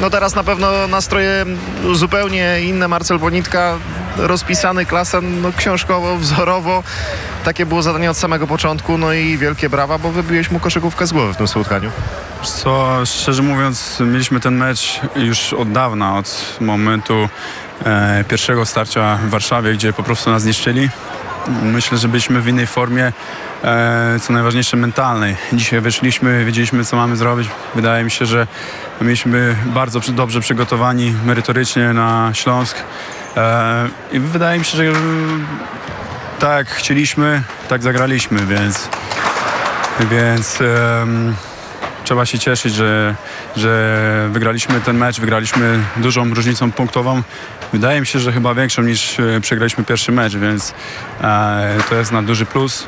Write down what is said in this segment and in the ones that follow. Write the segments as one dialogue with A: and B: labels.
A: No teraz na pewno nastroje zupełnie inne. Marcel Bonitka rozpisany klasem no, książkowo, wzorowo. Takie było zadanie od samego początku. No i wielkie brawa, bo wybiłeś mu koszykówkę z głowy w tym spotkaniu.
B: Co, szczerze mówiąc, mieliśmy ten mecz już od dawna, od momentu e, pierwszego starcia w Warszawie, gdzie po prostu nas zniszczyli. Myślę, że byliśmy w innej formie, e, co najważniejsze mentalnej. Dzisiaj wyszliśmy, wiedzieliśmy co mamy zrobić. Wydaje mi się, że mieliśmy bardzo dobrze przygotowani merytorycznie na Śląsk. E, I wydaje mi się, że tak chcieliśmy, tak zagraliśmy, więc, więc trzeba się cieszyć, że, że wygraliśmy ten mecz, wygraliśmy dużą różnicą punktową. Wydaje mi się, że chyba większą niż e, przegraliśmy pierwszy mecz, więc e, to jest na duży plus.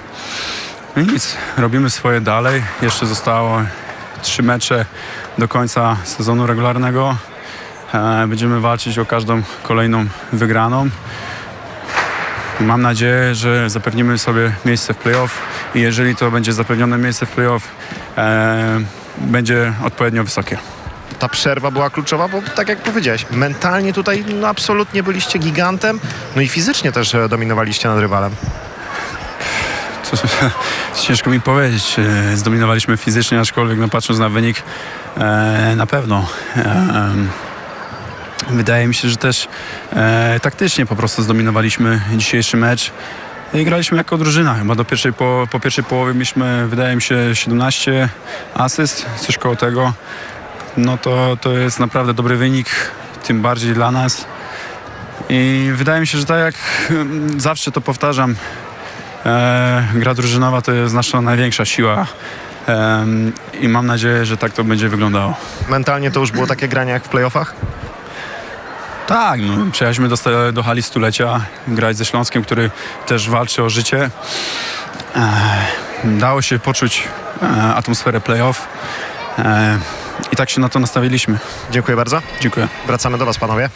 B: No nic, robimy swoje dalej. Jeszcze zostało trzy mecze do końca sezonu regularnego. E, będziemy walczyć o każdą kolejną wygraną. Mam nadzieję, że zapewnimy sobie miejsce w playoff i jeżeli to będzie zapewnione miejsce w playoff, e, będzie odpowiednio wysokie.
A: Ta przerwa była kluczowa, bo tak jak powiedziałeś, mentalnie tutaj no, absolutnie byliście gigantem, no i fizycznie też e, dominowaliście nad rywalem.
B: To, ciężko mi powiedzieć. E, Zdominowaliśmy fizycznie, aczkolwiek no, patrząc na wynik, e, na pewno. E, em, wydaje mi się, że też e, taktycznie po prostu zdominowaliśmy dzisiejszy mecz. I graliśmy jako drużyna. Chyba do pierwszej, po, po pierwszej połowie mieliśmy, wydaje mi się, 17 asyst, coś koło tego. No to, to jest naprawdę dobry wynik, tym bardziej dla nas. I wydaje mi się, że tak jak mm, zawsze to powtarzam, E, gra drużynowa to jest nasza największa siła i mam nadzieję, że tak to będzie wyglądało.
A: Mentalnie to już było takie granie jak w playoffach?
B: Tak, no, przyjechaliśmy do, do hali stulecia, grać ze Śląskiem, który też walczy o życie. E, dało się poczuć e, atmosferę playoff e, i tak się na to nastawiliśmy.
A: Dziękuję bardzo.
B: Dziękuję.
A: Wracamy do Was, panowie.